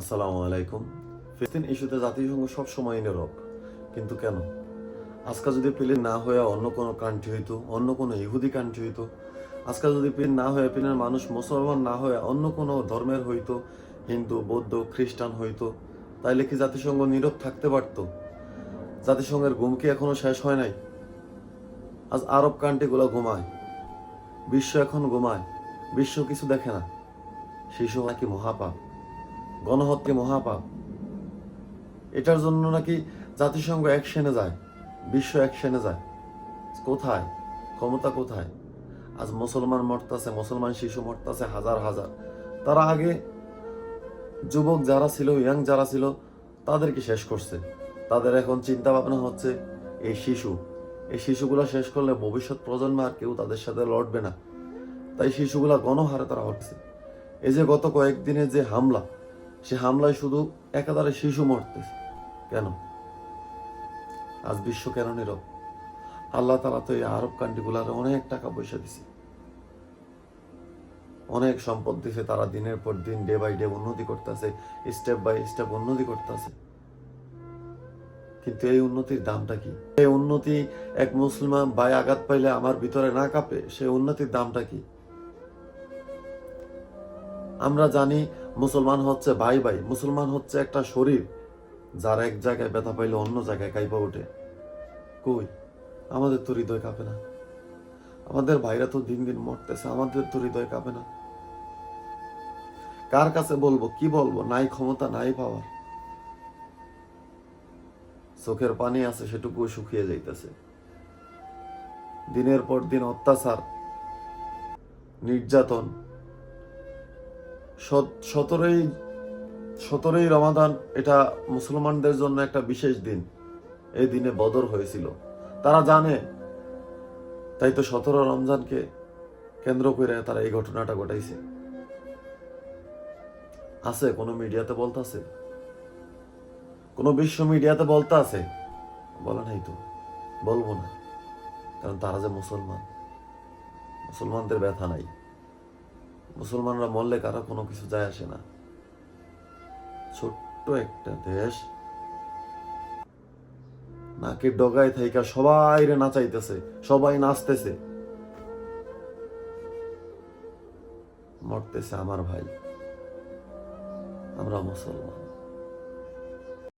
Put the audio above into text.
আসসালামু আলাইকুম। ফিলিস্তিন ইস্যুতে জাতিসংঘ সব সময় নীরব। কিন্তু কেন? আজকে যদি প্লেন না হয়ে অন্য কোনো কান্ট্রি হইতো, অন্য কোনো ইহুদি কান্ট্রি হইতো আজকে যদি প্লেন না হয়ে প্লেনের মানুষ মুসলমান না হয়ে অন্য কোনো ধর্মের হইতো, হিন্দু, বৌদ্ধ, খ্রিস্টান হইতো, তাইলে কি জাতিসংঘ নীরব থাকতে পারতো? জাতিসংঘের ঘুম কি এখনও শেষ হয় নাই? আজ আরব কান্ট্রিগুলো ঘুমায়। বিশ্ব এখন ঘুমায়। বিশ্ব কিছু দেখে না। শিশু নাকি মহাপাপ। গণহত্যা মহাপাপ। এটার জন্য নাকি জাতিসংঘ অ্যাকশনে যায়, বিশ্ব অ্যাকশনে যায়। কোথায়? ক্ষমতা কোথায়? আজ মুসলমান মরতাছে, মুসলমান শিশু মরতাছে হাজার হাজার। তারা আগে যুবক যারা ছিল, ইয়াং যারা ছিল, তাদেরকে শেষ করছে। তাদের এখন চিন্তা ভাবনা হচ্ছে, এই শিশু। এই শিশুগুলা শেষ করলে ভবিষ্যৎ প্রজন্ম আর কেউ তাদের সাথে লড়বে না। তাই শিশুগুলা গণহারে তারা হচ্ছে। এই যে গত কয়েকদিনে যে হামলা সে হামলায় শুধু একাধারে শিশু মরতেছে কেন? আজ বিশ্ব কেন নীরব? আল্লাহ তালা তো এই আরব কান্ট্রিগুলার অনেক টাকা পয়সা দিছে। অনেক সম্পদ দিছে, তারা দিনের পর দিন ডে বাই ডে উন্নতি করতেছে স্টেপ বাই স্টেপ উন্নতি করতেছে। কিন্তু এই উন্নতির দামটা কি? এই উন্নতি এক মুসলমান ভাই আঘাত পাইলে আমার ভিতরে না কাঁপে, সেই উন্নতির দামটা কি? আমরা জানি মুসলমান হচ্ছে ভাই ভাই, মুসলমান হচ্ছে একটা শরীর যার এক জায়গায় ব্যথা পাইলে অন্য জায়গায় কাইপা ওঠে। কই? আমাদের তো হৃদয় কাঁপে না। আমাদের ভাইরা তো দিন দিন মরতেছে, আমাদের তো হৃদয় কাঁপে না। কার কাছে বলব, কি বলব? নাই ক্ষমতা, নাই পাওয়ার চোখের পানি আছে সেটুকু শুকিয়ে যাইতেছে। দিনের পর দিন অত্যাচার, নির্যাতন সতেরোই সতেরোই রমাদান এটা মুসলমানদের জন্য একটা বিশেষ দিন। এই দিনে বদর হয়েছিল। তারা জানে, তাই তো সতেরো রমজানকে কেন্দ্র করে তারা এই ঘটনাটা ঘটাইছে। আছে, কোনো মিডিয়াতে বলতাছে কোনো বিশ্ব মিডিয়াতে বলতে আছে? বলে নাই তো। বলব না। কারণ তারা যে মুসলমান, মুসলমানদের ব্যথা নাই। মুসলমানরা মরলে কারও কোনো কিছু যায় আসে না। ছোট্ট একটা দেশ। নাকের ডগায় থাইকা সবাই রে নাচাইতেছে, সবাই নাচতেছে। মরতেছে আমার ভাই। আমরা মুসলমান।